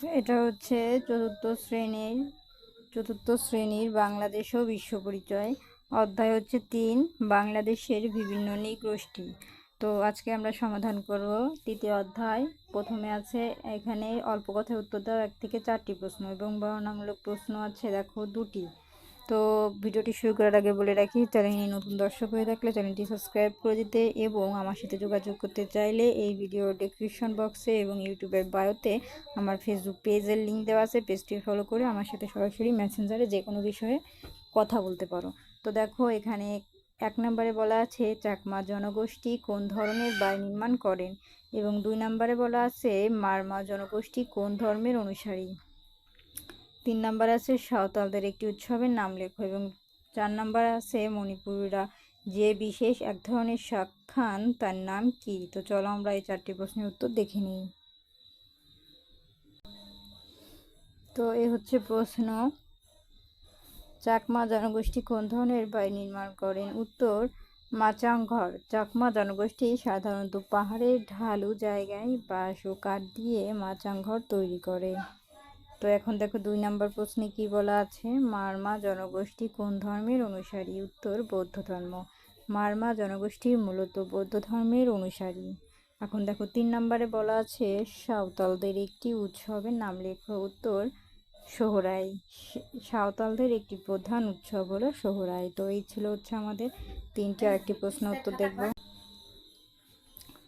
এটা হচ্ছে চতুর্থ শ্রেণির চতুর্থ শ্রেণির বাংলাদেশ ও বিশ্ব পরিচয়। অধ্যায় হচ্ছে তিন, বাংলাদেশের বিভিন্ন নিগোষ্ঠী। তো আজকে আমরা সমাধান করব তৃতীয় অধ্যায়। প্রথমে আছে এখানে অল্প কথায় উত্তর দেওয়া এক থেকে চারটি প্রশ্ন এবং বর্ণনামূলক প্রশ্ন আছে, দেখো দুটি। তো ভিডিওটি শুরু করার আগে বলে রাখি চ্যানেলটি নতুন দর্শক হয়ে থাকলে চ্যানেলটি সাবস্ক্রাইব করে দিতে এবং আমার সাথে যোগাযোগ করতে চাইলে এই ভিডিও ডেসক্রিপশন বক্সে এবং ইউটিউবের বায়োতে আমার ফেসবুক পেজের লিঙ্ক দেওয়া আছে। পেজটি ফলো করে আমার সাথে সরাসরি মেসেঞ্জারে যে কোনো বিষয়ে কথা বলতে পারো। তো দেখো, এখানে এক নম্বরে বলা আছে, চাকমা জনগোষ্ঠী কোন ধরনের বাড়ি নির্মাণ করেন? এবং দুই নম্বরে বলা আছে, মারমা জনগোষ্ঠী কোন ধর্মের অনুসারী? তিন নাম্বার আছে সাঁওতালদের একটি উৎসবের নাম লেখো এবং চার নাম্বার আছে মণিপুরীরা। যে বিশেষ এক ধরনের শাক খান, তার নাম কি? তো চলো আমরা এই চারটি প্রশ্নের উত্তর দেখে নিই। তো এ হচ্ছে প্রশ্ন। চাকমা জনগোষ্ঠী কোন ধরনের বাড়ি নির্মাণ করেন? উত্তর মাচাংঘর চাকমা জনগোষ্ঠী সাধারণত পাহাড়ের ঢালু জায়গায় বাঁশ ও কাঠ দিয়ে মাচাংঘর তৈরি করে। তো এখন দেখো দুই নম্বর প্রশ্নে কি বলা আছে? মারমা জনগোষ্ঠী কোন ধর্মের অনুসারী? উত্তর, বৌদ্ধ ধর্ম। মারমা জনগোষ্ঠী মূলত বৌদ্ধ ধর্মের অনুসারী। এখন দেখো তিন নম্বরে বলা আছে, সাঁওতালদের একটি উৎসবের নাম লেখো। উত্তর, সোহরাই। সাঁওতালদের একটি প্রধান উৎসব হলো সোহরাই। তো এই ছিল হচ্ছে আমাদের তিনটে আরেকটি প্রশ্ন উত্তর দেখব।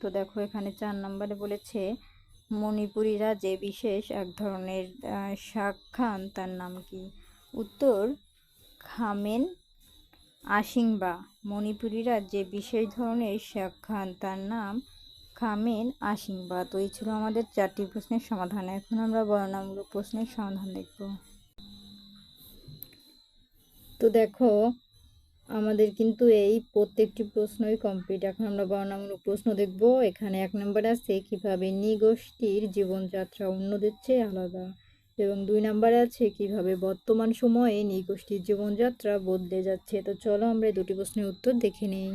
তো দেখো এখানে চার নম্বরে বলেছে মণিপুরীরা যে বিশেষ এক ধরনের শাক খান, তার নাম কি? উত্তর, খামেন, আশিংবা। মণিপুরীরা যে বিশেষ ধরনের শাক খান, তার নাম খামেন, আশিংবা। তো এই ছিল আমাদের চারটি প্রশ্নের সমাধান। এখন আমরা বর্ণামূলক প্রশ্নের সমাধান দেখব। তো দেখো আমাদের কিন্তু এই প্রত্যেকটি প্রশ্নই কমপ্লিট এখন আমরা বর্ণামূলক প্রশ্ন দেখব। এখানে এক নম্বর আছে, কীভাবে নিগোষ্ঠীর জীবনযাত্রা অন্যদের চেয়ে আলাদা? এবং দুই নম্বরে আছে, কীভাবে বর্তমান সময়ে নিগোষ্ঠীর জীবনযাত্রা বদলে যাচ্ছে? তো চলো আমরা দুটি প্রশ্নের উত্তর দেখে নিই।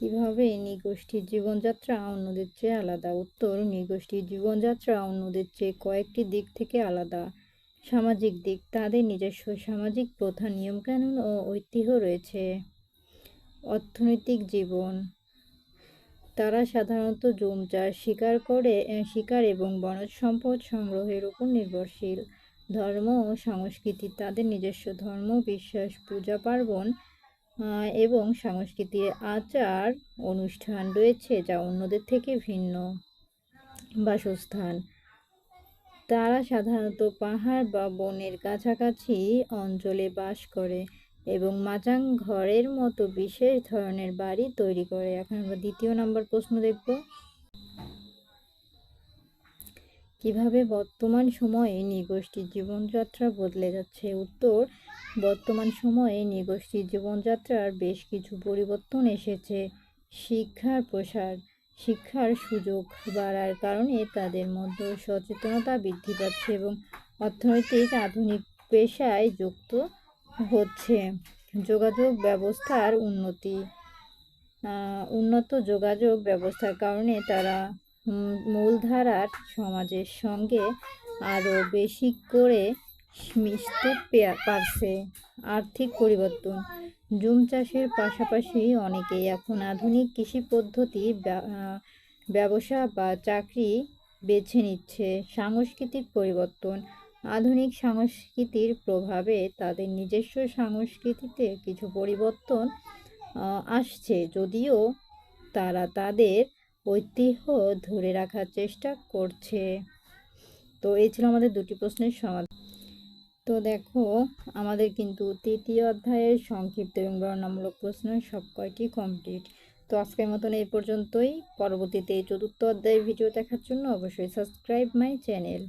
কীভাবে নিগোষ্ঠীর জীবনযাত্রা অন্যদের চেয়ে আলাদা? উত্তর, নিগোষ্ঠীর জীবনযাত্রা অন্যদের চেয়ে কয়েকটি দিক থেকে আলাদা। সামাজিক দিক, তাদের নিজস্ব সামাজিক প্রথা, নিয়মকানুন ও ঐতিহ্য রয়েছে। অর্থনৈতিক জীবন, তারা সাধারণত জুম চাষ শিকার করে শিকার এবং বনজ সম্পদ সংগ্রহের উপর নির্ভরশীল। ধর্ম ও সংস্কৃতি, তাদের নিজস্ব ধর্ম, বিশ্বাস, পূজা পার্বণ এবং সংস্কৃতির আচার, অনুষ্ঠান রয়েছে যা অন্যদের থেকে ভিন্ন। বাসস্থান তারা সাধারণত পাহাড় বা বনের কাছাকাছি অঞ্চলে বাস করে এবং মাচাং ঘরের মতো বিশেষ ধরনের বাড়ি তৈরি করে। এখন আমরা দ্বিতীয় নম্বর প্রশ্ন দেখব। কীভাবে বর্তমান সময়ে নিগোষ্ঠীর জীবনযাত্রা বদলে যাচ্ছে? উত্তর, বর্তমান সময়ে নিগোষ্ঠীর জীবনযাত্রার বেশ কিছু পরিবর্তন এসেছে। শিক্ষার প্রসার শিক্ষার সুযোগ বাড়ার কারণে তাদের মধ্যে সচেতনতা বৃদ্ধি পাচ্ছে এবং অর্থনৈতিক আধুনিক পেশায় যুক্ত হচ্ছে। যোগাযোগ ব্যবস্থার উন্নতি উন্নত যোগাযোগ ব্যবস্থার কারণে তারা মূলধারার সমাজের সঙ্গে আরও বেশি করে মিশতে পারছে। আর্থিক পরিবর্তন। জুম চাষের পাশাপাশি অনেকেই এখন আধুনিক কৃষি পদ্ধতি ব্যবসা বা চাকরি বেছে নিচ্ছে। সাংস্কৃতিক পরিবর্তন। আধুনিক সংস্কৃতির প্রভাবে তাদের নিজস্ব সংস্কৃতিতে কিছু পরিবর্তন আসছে। যদিও তারা তাদের ঐতিহ্য ধরে রাখার চেষ্টা করছে। তো এই ছিল আমাদের দুটি প্রশ্নের সমাধান। তো দেখো, আমাদের কিন্তু তৃতীয় অধ্যায়ের সংক্ষিপ্ত এবং বর্ণামূলক প্রশ্ন সব কয়টি কমপ্লিট তো আজকের মতন এই পর্যন্তই। পরবর্তীতে চতুর্থ অধ্যায়ের ভিডিও দেখার জন্য অবশ্যই সাবস্ক্রাইব মাই চ্যানেল